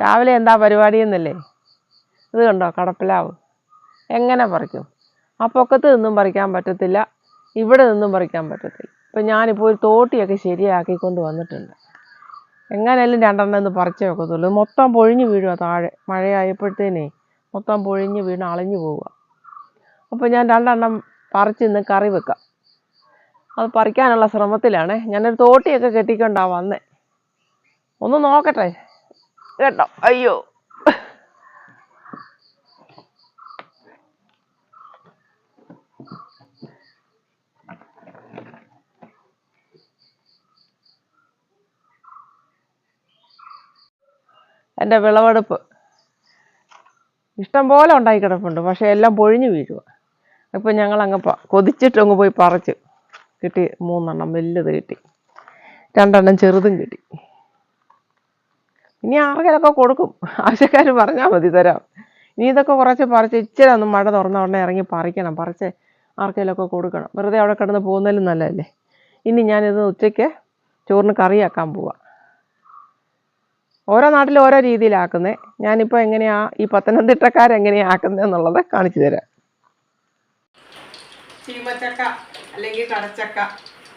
രാവിലെ എന്താ പരിപാടി എന്നല്ലേ ഇത് കണ്ടോ കടപ്പിലാവ്. എങ്ങനെ പറിക്കും? ആ പൊക്കത്ത് നിന്നും പറിക്കാൻ പറ്റത്തില്ല ഇവിടെ നിന്നും പറിക്കാൻ പറ്റത്തില്ല. ഇപ്പം ഞാനിപ്പോൾ ഒരു തോട്ടിയൊക്കെ ശരിയാക്കിക്കൊണ്ട് വന്നിട്ടുണ്ട്. എങ്ങനെയാലും രണ്ടെണ്ണം ഒന്ന് പറിച്ചേ വെക്കത്തുള്ളൂ. മൊത്തം പൊഴിഞ്ഞ് വീഴുക താഴെ. മഴയായപ്പോഴത്തേനേ മൊത്തം പൊഴിഞ്ഞ് വീണ് അളിഞ്ഞു പോവുക. അപ്പോൾ ഞാൻ രണ്ടെണ്ണം പറിച്ച് ഇന്ന് കറി വെക്കാം. അത് പറിക്കാനുള്ള ശ്രമത്തിലാണ്. ഞാനൊരു തോട്ടിയൊക്കെ കെട്ടിക്കൊണ്ടാണ് വന്നേ. ഒന്ന് നോക്കട്ടെ. കേട്ടോ അയ്യോ. എന്റെ വിളവെടുപ്പ്. ഇഷ്ടം പോലെ ഉണ്ടായി കിടപ്പുണ്ട് പക്ഷേ എല്ലാം പൊഴിഞ്ഞു വീഴുക ഇപ്പം ഞങ്ങളങ്ങ് കൊതിച്ചിട്ട് കൊതിച്ചിട്ടങ്ങ് പോയി പറിച്ചു. കിട്ടി മൂന്നെണ്ണം വലുത് കിട്ടി. രണ്ടെണ്ണം ചെറുതും കിട്ടി. ഇനി ആർക്കെങ്കിലൊക്കെ കൊടുക്കും. ആവശ്യക്കാർ പറഞ്ഞാൽ മതി തരാം. ഇനി ഇതൊക്കെ കുറച്ച് പറിച്ച് ഇച്ചിരി ഒന്ന് മഴ തുറന്ന ഉടനെ ഇറങ്ങി പറിക്കണം. പറിച്ച് ആർക്കെങ്കിലൊക്കെ കൊടുക്കണം. വെറുതെ അവിടെ കിടന്ന് പോകുന്നതിലും നല്ലതല്ലേ. ഇനി ഞാനിത് ഉച്ചയ്ക്ക് ചോറിന് കറിയാക്കാൻ പോവാം. ഓരോ നാട്ടിലും ഓരോ രീതിയിലാക്കുന്നത് ഞാനിപ്പോൾ എങ്ങനെയാ ഈ പത്തനംതിട്ടക്കാരെങ്ങനെയാ ആക്കുന്നത് എന്നുള്ളത് കാണിച്ചു തരാം. ചീമച്ചക്ക അല്ലെങ്കിൽ കടച്ചക്ക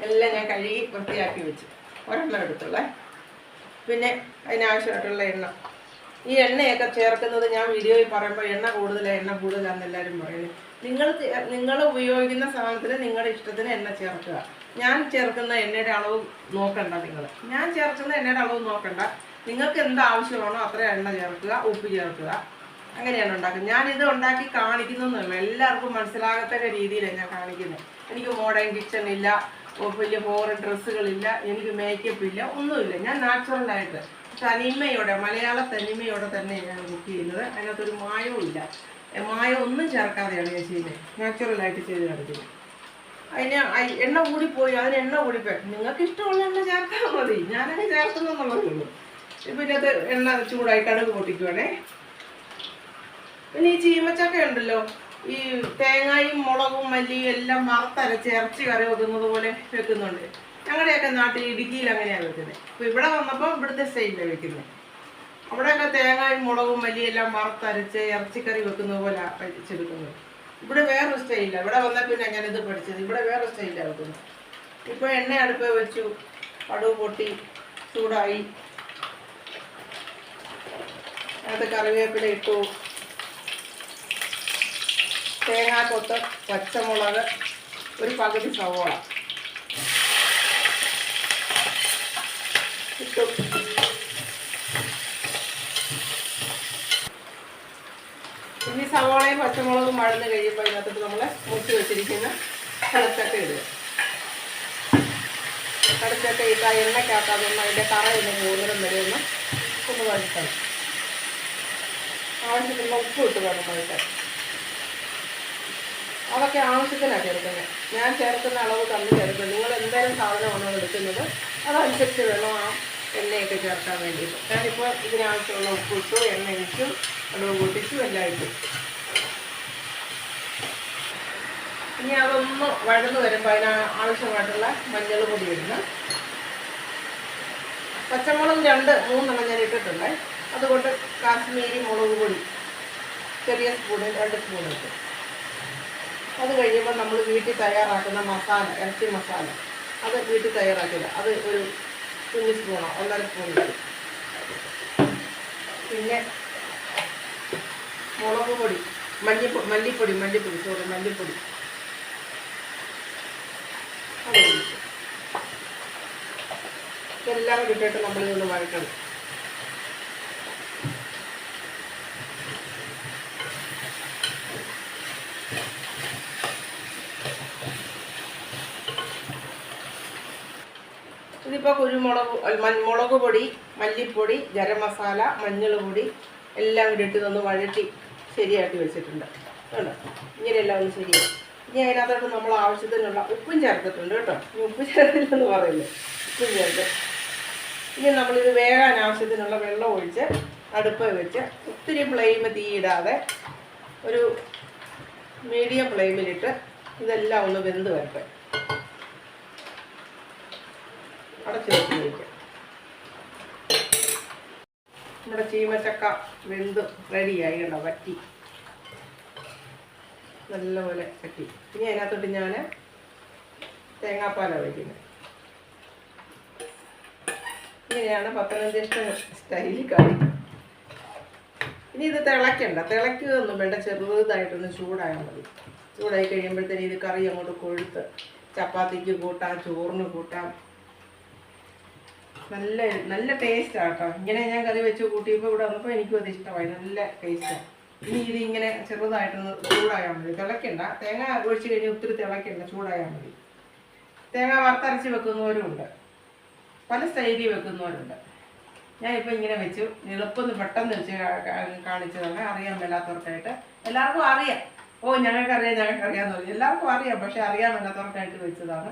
എല്ലാം ഞാൻ കഴുകി വൃത്തിയാക്കി വെച്ചു. ഒരെണ്ണം എടുത്തുള്ളേ. പിന്നെ അതിനാവശ്യമായിട്ടുള്ള എണ്ണ. ഈ എണ്ണയൊക്കെ ചേർക്കുന്നത് ഞാൻ വീഡിയോയിൽ പറയുമ്പോൾ എണ്ണ കൂടുതലാണ് എണ്ണ കൂടുതലാണെന്ന് എല്ലാവരും പറയുന്നത് നിങ്ങൾ നിങ്ങൾ ഉപയോഗിക്കുന്ന സാധനത്തിന് നിങ്ങളുടെ ഇഷ്ടത്തിന് എണ്ണ ചേർക്കുക. ഞാൻ ചേർക്കുന്ന എണ്ണയുടെ അളവ് നോക്കണ്ട നിങ്ങൾ. ഞാൻ ചേർക്കുന്ന എണ്ണയുടെ അളവ് നോക്കണ്ട. നിങ്ങൾക്ക് എന്ത് ആവശ്യമാണോ അത്ര എണ്ണ ചേർക്കുക ഉപ്പ് ചേർക്കുക. അങ്ങനെയാണ് ഉണ്ടാക്കുന്നത്. ഞാൻ ഇത് ഉണ്ടാക്കി കാണിക്കുന്നൊന്നുമല്ല. എല്ലാവർക്കും മനസ്സിലാകത്തക്ക രീതിയിലാണ് ഞാൻ കാണിക്കുന്നത്. എനിക്ക് മോഡേൺ കിച്ചൺ ഇല്ല. വലിയ ഫോറിൻ ഡ്രസ്സുകളില്ല എനിക്ക് മേക്കപ്പ് ഇല്ല ഒന്നുമില്ല. ഞാൻ നാച്ചുറലായിട്ട് തനിമയോടെ മലയാള തനിമയോടെ തന്നെ ഞാൻ കുക്ക് ചെയ്യുന്നത്. അതിനകത്തൊരു മായവും ഇല്ല. മായം ഒന്നും ചേർക്കാതെയാണ് ഞാൻ ചെയ്യുന്നത്. നാച്ചുറലായിട്ട് ചെയ്ത് കാണിക്കുന്നത്. അതിന് എണ്ണ കൂടിപ്പോയി അതിന് എണ്ണ കൂടിപ്പോയി നിങ്ങൾക്ക് ഇഷ്ടമുള്ള എണ്ണ ചേർത്താൽ മതി. ഞാനങ്ങ് ചേർക്കുന്നുള്ളതേ ഉള്ളൂ. ഇപ്പം ഇതിനകത്ത് എണ്ണ ചൂടായി കടുക് പൊട്ടിക്കുവാണേ. പിന്നെ ഈ ചീമച്ചക്ക ഉണ്ടല്ലോ. ഈ തേങ്ങയും മുളകും മല്ലിയും എല്ലാം വറുത്തരച്ച് ഇറച്ചി കറി വെക്കുന്നത് പോലെ വെക്കുന്നുണ്ട്. ഞങ്ങളുടെയൊക്കെ നാട്ടിൽ ഇടുക്കിയിൽ അങ്ങനെയാണ് വെക്കുന്നത് അപ്പോൾ ഇവിടെ വന്നപ്പോൾ ഇവിടുത്തെ സ്റ്റൈലിലാണ് വെക്കുന്നത് അവിടെയൊക്കെ തേങ്ങയും മുളകും മല്ലിയും എല്ലാം വറുത്തരച്ച് ഇറച്ചിക്കറി വെക്കുന്നത് പോലെ വെച്ചെടുക്കുന്നത് ഇവിടെ വേറൊരു സ്റ്റൈലില്ല ഇവിടെ വന്നാൽ പിന്നെ ഇത് പഠിച്ചത്? ഇവിടെ വേറെ സ്റ്റൈലിലാണ് വെക്കുന്നത് ഇപ്പൊ എണ്ണ അടുപ്പ് വെച്ചു. കടുവ് പൊട്ടി ചൂടായി. അതിനകത്ത് കറിവേപ്പില ഇട്ടു. തേങ്ങാക്കൊത്ത് പച്ചമുളക് ഒരു പകുതി സവോള. ഇനി സവോളയും പച്ചമുളകും വഴന്ന് കഴിയുമ്പോൾ അതിനകത്ത് നമ്മൾ മുറിച്ച് വെച്ചിരിക്കുന്ന കടച്ചക്ക ഇടുക. കടച്ചക്ക ഇട്ട് ആ എണ്ണയ്ക്കകത്ത് അതൊന്ന് അതിന്റെ കറയൊന്ന് മൂന്നിടം വരെ ഒന്ന് ഒന്ന് വഴുത്തണം ആവശ്യത്തിനുള്ള ഉപ്പ് ഇട്ട് വേണം വഴുത്താൻ അതൊക്കെ ആവശ്യത്തിനാണ് ചേർക്കുന്നത് ഞാൻ ചേർക്കുന്ന അളവ് കമ്മി ചേർക്കുന്നത് നിങ്ങൾ എന്തായാലും സാധനമാണോ എടുക്കുന്നത് അതനുസരിച്ച് വേണം ആ എണ്ണയൊക്കെ ചേർക്കാൻ വേണ്ടിയിട്ട്. ഞാനിപ്പോൾ ഇതിനാവശ്യമുള്ള ഉപ്പിട്ടു എണ്ണ ഇട്ടു അളവ് പൊട്ടിച്ചു എല്ലാം ഇട്ടു ഇനി അതൊന്ന് വഴന്ന് വരുമ്പോൾ അതിന് ആവശ്യമായിട്ടുള്ള മഞ്ഞൾ പൊടി ഇടണം പച്ചമുളക് രണ്ട് മൂന്നെണ്ണം ഞാൻ ഇട്ടിട്ടുണ്ട്. അതുകൊണ്ട് കാശ്മീരി മുളക് പൊടി ചെറിയ സ്പൂണിൽ രണ്ട് സ്പൂൺ ഇട്ടു. അത് കഴിയുമ്പോൾ നമ്മൾ വീട്ടിൽ തയ്യാറാക്കുന്ന മസാല ഇറച്ചി മസാല. അത് വീട്ടിൽ തയ്യാറാക്കില്ല അത് ഒരു കുഞ്ഞു സ്പൂണോ ഒന്നര സ്പൂണോ പിന്നെ മുളക് പൊടി മല്ലിപ്പൊടി മല്ലിപ്പൊടി മല്ലിപ്പൊടി സോറി മല്ലിപ്പൊടി. ഇതെല്ലാം കൂടി ഇട്ടിട്ട് നമ്മളിതൊന്ന് വഴക്കണം ഇതിപ്പോൾ കുരുമുളക് മുളക് പൊടി മല്ലിപ്പൊടി ഗരം മസാല മഞ്ഞൾ പൊടി എല്ലാം കൂടി ഇട്ട് ഒന്ന് വഴറ്റി ശരിയാക്കി വെച്ചിട്ടുണ്ട്. കേട്ടോ ഇങ്ങനെയെല്ലാം ഒന്ന് ശരിയായി. ഇനി അതിനകത്തോട്ട് നമ്മൾ ആവശ്യത്തിനുള്ള ഉപ്പും ചേർത്തിട്ടുണ്ട് കേട്ടോ. ഇനി ഉപ്പ് ചേർത്തില്ലെന്ന് പറയുന്നത് ഉപ്പും ചേർത്ത്. ഇനി നമ്മളിത് വേകാൻ ആവശ്യത്തിനുള്ള വെള്ളം ഒഴിച്ച് അടുപ്പ് വെച്ച് ഒത്തിരി ഫ്ലെയിം തീയിടാതെ ഒരു മീഡിയം ഫ്ലെയിമിലിട്ട് ഇതെല്ലാം ഒന്ന് വെന്ത് വരട്ടെ. അടച്ചു വെച്ച് കഴിക്കാം നമ്മുടെ ചീമച്ചക്ക വെന്ത് റെഡിയായി കണ്ടോ? വറ്റി. നല്ലപോലെ വറ്റി. ഇനി അതിനകത്തോട്ട് ഞാൻ തേങ്ങാപ്പാലാണ് വയ്ക്കുന്നത് ഇങ്ങനെയാണ് പത്തനംതിട്ട സ്റ്റൈലിൽ കറി. ഇനി ഇത് തിളയ്ക്കണ്ട. തിളയ്ക്കുകയൊന്നും വേണ്ട. ചെറുതായിട്ടൊന്ന് ചൂടായാൽ മതി. ചൂടായി കഴിയുമ്പോഴത്തേന് ഇത് കറി അങ്ങോട്ട് കൊഴുത്ത്. ചപ്പാത്തിക്ക് കൂട്ടാം ചോറിന് കൂട്ടാം. നല്ല നല്ല ടേസ്റ്റ് ആട്ടോ. ഇങ്ങനെ ഞാൻ കറി വെച്ച് കൂട്ടിയപ്പോൾ ഇവിടെ വന്നപ്പോൾ എനിക്കും അത് ഇഷ്ടമായി. നല്ല ടേസ്റ്റാണ് ഇനി ഇത് ഇങ്ങനെ ചെറുതായിട്ടൊന്ന് ചൂടായാൽ മതി. തിളക്കണ്ട. തേങ്ങ ഒഴിച്ച് കഴിഞ്ഞ് ഒത്തിരി തിളക്കണ്ട. ചൂടായാൽ മതി. തേങ്ങ വറുത്തരച്ച് വെക്കുന്നവരും ഉണ്ട് പല സ്റ്റൈലിൽ വെക്കുന്നവരുണ്ട്. ഞാനിപ്പോൾ ഇങ്ങനെ വെച്ചു. എളുപ്പം പെട്ടെന്ന് വെച്ച് കാണിച്ചതാണ്. അറിയാൻ മേലാത്തവർക്കായിട്ട്. എല്ലാവർക്കും അറിയാം. ഓ ഞങ്ങൾക്കറിയാം ഞങ്ങൾക്കറിയാമെന്ന് പറഞ്ഞു. എല്ലാവർക്കും അറിയാം. പക്ഷേ അറിയാൻ മേലാത്തവർക്കായിട്ട് വെച്ചതാണ്.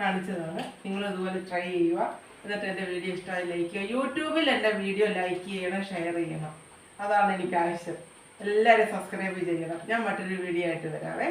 കാണിച്ചതാണ്. നിങ്ങൾ ഇതുപോലെ ട്രൈ ചെയ്യുക. എന്നിട്ട് എന്റെ വീഡിയോ ഇഷ്ടമായി ലൈക്ക് ചെയ്യുക. യൂട്യൂബിൽ എന്റെ വീഡിയോ ലൈക്ക് ചെയ്യണം ഷെയർ ചെയ്യണം. അതാണ് എനിക്ക് ആവശ്യം. എല്ലാവരും സബ്സ്ക്രൈബ് ചെയ്യണം. ഞാൻ മറ്റൊരു വീഡിയോ ആയിട്ട് വരാവേ.